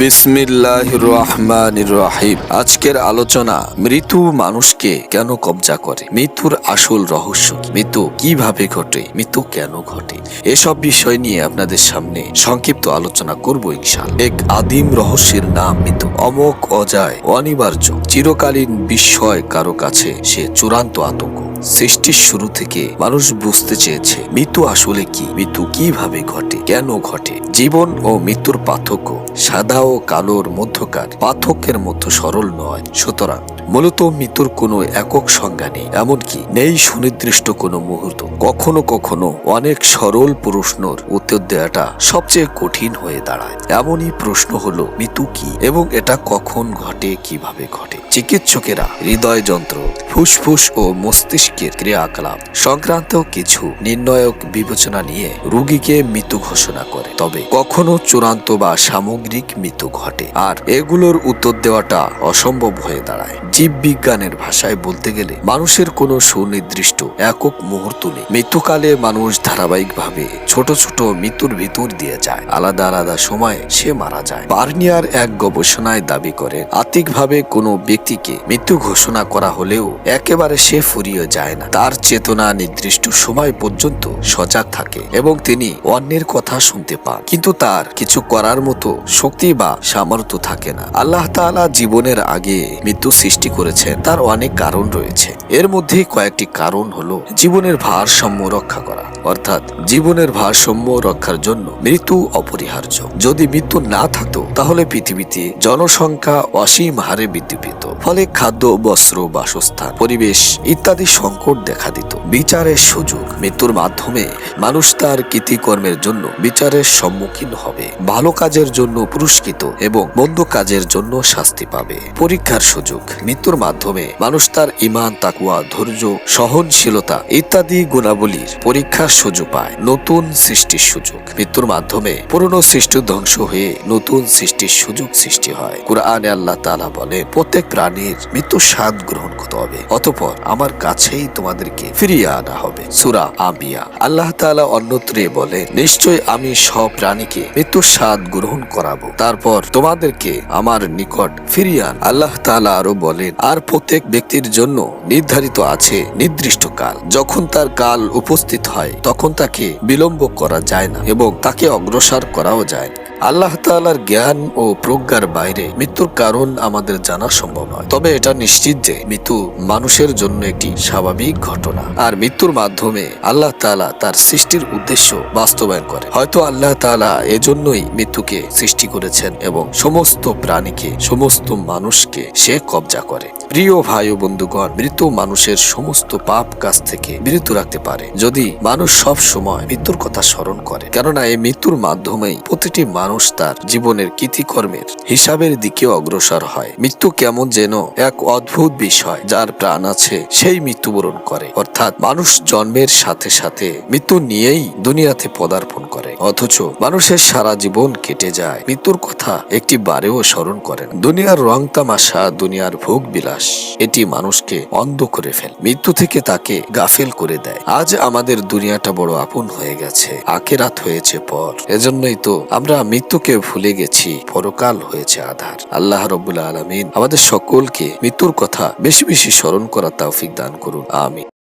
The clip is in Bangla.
বিসমিল্লাহ রহমান রহিম। আজকের আলোচনা মৃত্যু মানুষকে কেন কবজা করে? মৃত্যুর আসল রহস্য? মৃত্যু কীভাবে ঘটে? মৃত্যু কেন ঘটে? এসব বিষয় নিয়ে আপনাদের সামনে সংক্ষিপ্ত আলোচনা করব ইনশাল এক আদিম রহস্যের নাম মৃত্যু। অমোক অজায়, অনিবার্য, চিরকালীন বিস্ময় কারও কাছে সে চূড়ান্ত আতঙ্ক। সৃষ্টির শুরু থেকে মানুষ বুঝতে চেয়েছে, মৃত্যু আসলে কি? মৃত্যু কীভাবে ঘটে? কেন ঘটে? জীবন ও মৃত্যুর পার্থক্য সাদা ও কালোর মধ্যকার পার্থক্যের মতো সরল নয়। সুতরাং মূলত মৃত্যুর কোনো একক সংজ্ঞা নেই। এমনকি নেই সুনির্দিষ্ট কোনো মুহূর্ত। কখনো কখনো অনেক সরল প্রশ্নর উত্তর দেওয়াটা সবচেয়ে কঠিন হয়ে দাঁড়ায়। এমনই প্রশ্ন হলো, মৃত্যু কি এবং এটা কখন ঘটে, কীভাবে ঘটে? চিকিৎসকেরা হৃদয় যন্ত্র, ফুসফুস ও মস্তিষ্কের ক্রিয়াকলাপ সংক্রান্ত কিছু নির্ণায়ক বিবেচনা নিয়ে রোগীকে মৃত্যু ঘোষণা করে। তবে কখনো চূড়ান্ত বা সামগ্রিক মৃত্যু ঘটে। আর এগুলোর উত্তর দেওয়াটা অসম্ভব হয়ে দাঁড়ায়। জীববিজ্ঞানের ভাষায় বলতে গেলে মানুষের কোনো সুনির্দিষ্ট একক মুহূর্ত নেই। মৃত্যুকালে মানুষ ধারাবাহিকভাবে ছোট ছোট মৃত্যুর ভিতর দিয়ে যায়। আলাদা আলাদা সময়ে সে মারা যায়। বার্নিয়ার এক গবেষণায় দাবি করেন, আত্মিকভাবে কোনো ব্যক্তিকে মৃত্যু ঘোষণা করা হলেও একেবারে সে ফুরিয়ে যায় না। তার চেতনা নির্দিষ্ট সময় পর্যন্ত সজাগ থাকে এবং তিনি অন্যের কথা শুনতে পান। কিন্তু তার কিছু করার মতো শক্তি বা সামর্থ্য থাকে না। আল্লাহ তাআলা জীবনের আগে মৃত্যু সৃষ্টি করেছেন, তার অনেক কারণ রয়েছে। এর মধ্যে কয়েকটি কারণ হলো জীবনের ভারসাম্য রক্ষা করা, অর্থাৎ জীবনের ভারসাম্য রক্ষার জন্য মৃত্যু অপরিহার্য। যদি মৃত্যু না থাকতো, তাহলে পৃথিবীতে জনসংখ্যা অসীম হারে বৃদ্ধি পেত। ফলে খাদ্য, বস্ত্র, বাসস্থান, পরিবেশ ইত্যাদি সংকট দেখা দিত। বিচারের সুযোগ মৃত্যুর মাধ্যমে মানুষ তার কৃতিকর্মের জন্য বিচারের সম্মুখীন হবে। ভালো কাজের জন্য পুরস্কৃত এবং মন্দ কাজের জন্য শাস্তি পাবে। পরীক্ষার সুযোগ, মৃত্যুর মাধ্যমে মানুষ তার ইমান তাকুয়া ধৈর্য, সহনশীলতা ইত্যাদি গুণাবলীর পরীক্ষার সুযোগ পায়। নতুন সৃষ্টির সুযোগ, মৃত্যুর মাধ্যমে পুরনো সৃষ্টি ধ্বংস হয়ে নতুন সৃষ্টির সুযোগ সৃষ্টি হয়। কোরআনে আল্লাহ তাআলা বলেন, প্রত্যেক প্রাণীর মৃত্যুর স্বাদ গ্রহণ করতে হবে, অতঃপর আমার কাছেই তোমাদেরকে ফিরিয়ে আনা হবে। সুরা আম্বিয়া। আল্লাহ তাআলা অন্যত্রে বলে নিশ্চয় আমি সব প্রাণীকে মৃত্যুর স্বাদ গ্রহণ করাবো। তারপর তোমাদেরকে আমার নিকট ফিরিয়ান আল্লাহ তালা আরও বলেন, আর প্রত্যেক ব্যক্তির জন্য নির্ধারিত আছে নির্দিষ্ট কাল যখন তার কাল উপস্থিত হয়, তখন তাকে বিলম্ব করা যায় না এবং তাকে অগ্রসর করাও যায়। আল্লাহ তাআলার জ্ঞান ও প্রজ্ঞার বাইরে মৃত্যুর কারণ আমাদের জানা সম্ভব নয়। তবে এটা নিশ্চিত যে মৃত্যু মানুষের জন্য একটি স্বাভাবিক ঘটনা। আর মৃত্যুর মাধ্যমে আল্লাহ তাআলা তার সৃষ্টির উদ্দেশ্য বাস্তবায়ন করে। হয়তো আল্লাহ তাআলা এজন্যই মৃত্যুকে সৃষ্টি করেছেন এবং সমস্ত প্রাণীকে, সমস্ত মানুষকে সে কবজা করে। প্রিয় ভাই ও বন্ধুগণ মৃত মানুষের সমস্ত পাপ কাজ থেকে বিরত রাখতে পারে। যদি মানুষ সব সময় মৃত্যুর কথা স্মরণ করে, কেননা এই মৃত্যুর মাধ্যমেই প্রতিটি মানুষ তার জীবনের কৃতিকর্মের হিসাবের দিকে অগ্রসর হয়। মৃত্যু কেমন যেন এক অদ্ভুত বিষয় যার প্রাণ আছে সেই মৃত্যুবরণ করে। অর্থাৎ মানুষ জন্মের সাথে সাথে মৃত্যু নিয়েই দুনিয়াতে পদার্পণ করে। অথচ মানুষের সারা জীবন কেটে যায়। মৃত্যুর কথা একটি বারেও স্মরণ করেন। দুনিয়ার রং তামাশা, দুনিয়ার ভোগ বিলাস, এটি মানুষকে অন্ধ করে ফেল। মৃত্যু থেকে তাকে গাফেল করে দেয়। আজ আমাদের দুনিয়াটা বড় আপন হয়ে গেছে। আকেরাত হয়েছে পর। এজন্যই তো আমরা মৃত্যুকে ভুলে গেছি, পরকাল হয়েছে আধার। আল্লাহ রবুল্লা আলমিন আমাদের সকলকে মৃত্যুর কথা বেশি বেশি স্মরণ করা তৌফিক দান করুন। আমি